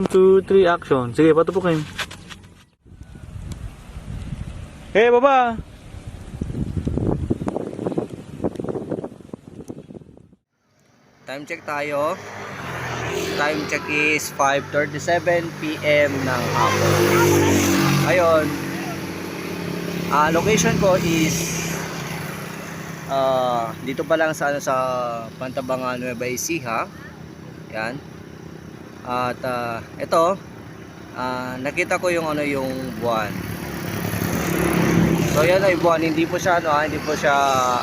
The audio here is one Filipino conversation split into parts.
2, 3, action. Sige, patupukin. Hey, baba! Time check tayo. Time check is 5.37 p.m. ng hapon. Ngayon, ah location ko is ah dito pa lang sa, ano, sa Pantabangan Nueva Ecija. Yan. At ah, ito, ah, nakita ko yung ano yung buwan. So yan ay buwan, hindi po siya ano, ah, hindi po siya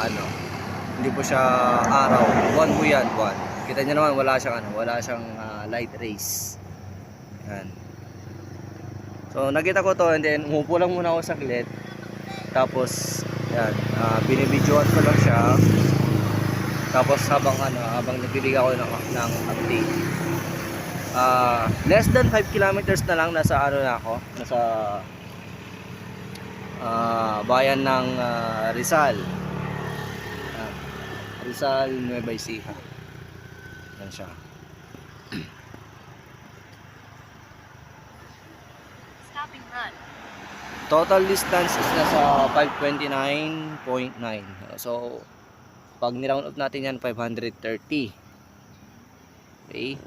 ano, hindi po siya araw. Buwan po yan, buwan. Kita niyo naman wala siyang ano, wala siyang ah, light rays. Yan. So nakita ko to and then umupo lang muna ako saglit. Tapos yan, uh, binibidyoan ko lang siya. Tapos habang ano, habang nagbibigay ako ng, ng update. Ah, less than 5 kilometers na lang nasa ano na ako, nasa ah, bayan ng ah, Rizal. Ah, Rizal Nueva Ecija. Yan siya. Stopping run. Total distance is nasa 529.9. So, pag niround up natin yan, 530. Okay.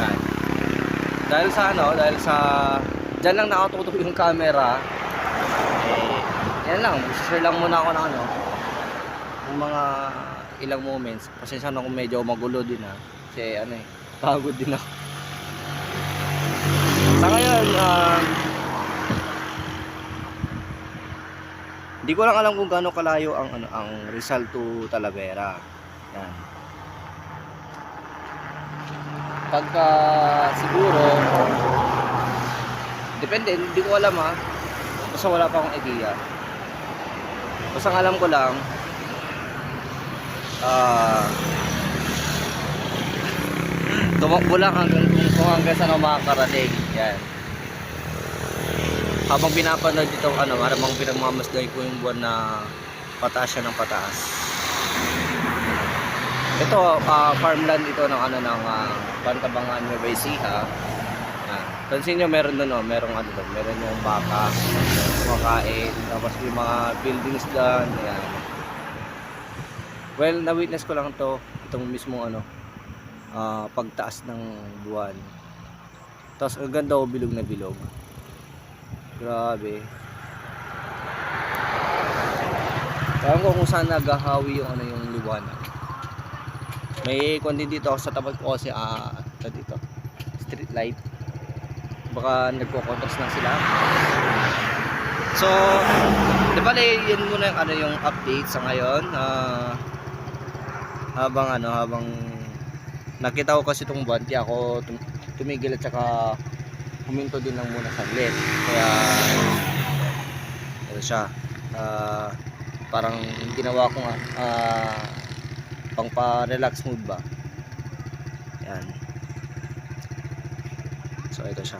Yan. Dahil sa ano, dahil sa Diyan lang nakatutok yung camera. Eh, yan lang, share lang muna ako ng ano, yung mga ilang moments. Pasensya na kung medyo magulo din ha. Kasi ano eh, pagod din ako. Sa ngayon, um, hindi ko lang alam kung gaano kalayo ang ano ang Rizal to Talavera. Yan. Pagka siguro depende, hindi ko alam ha. Basta wala pa akong idea. Basta alam ko lang ah tumakbo lang hanggang kung, hanggang saan ako makakarating. Yan. Habang pinapanood dito, ano, habang pinagmamasday ko yung buwan na pataas siya ng pataas. Ito, ah, farmland ito ng ano ng uh, Pantabangan Nueva Ecija. Ah, pansin nyo meron doon, oh, merong ano doon, meron yung baka, kumakain, tapos yung mga buildings doon, ayan. Well, na-witness ko lang to itong mismo ano, ah, pagtaas ng buwan. Tapos ang ganda o bilog na bilog. Grabe. Ewan ko kung saan nagahawi yung ano yung liwanag. May kundi dito sa tapat ko kasi ah ito dito. Street light. Baka nagko-contrast na sila. So, di ba yun muna yung ano yung update sa ngayon. Ah habang ano, habang nakita ko kasi itong buwan, ako tum- tumigil at saka huminto din lang muna saglit. Kaya ano siya, ah, parang ginawa ko nga ah, pang pa-relax mood ba. Yan. So ito siya.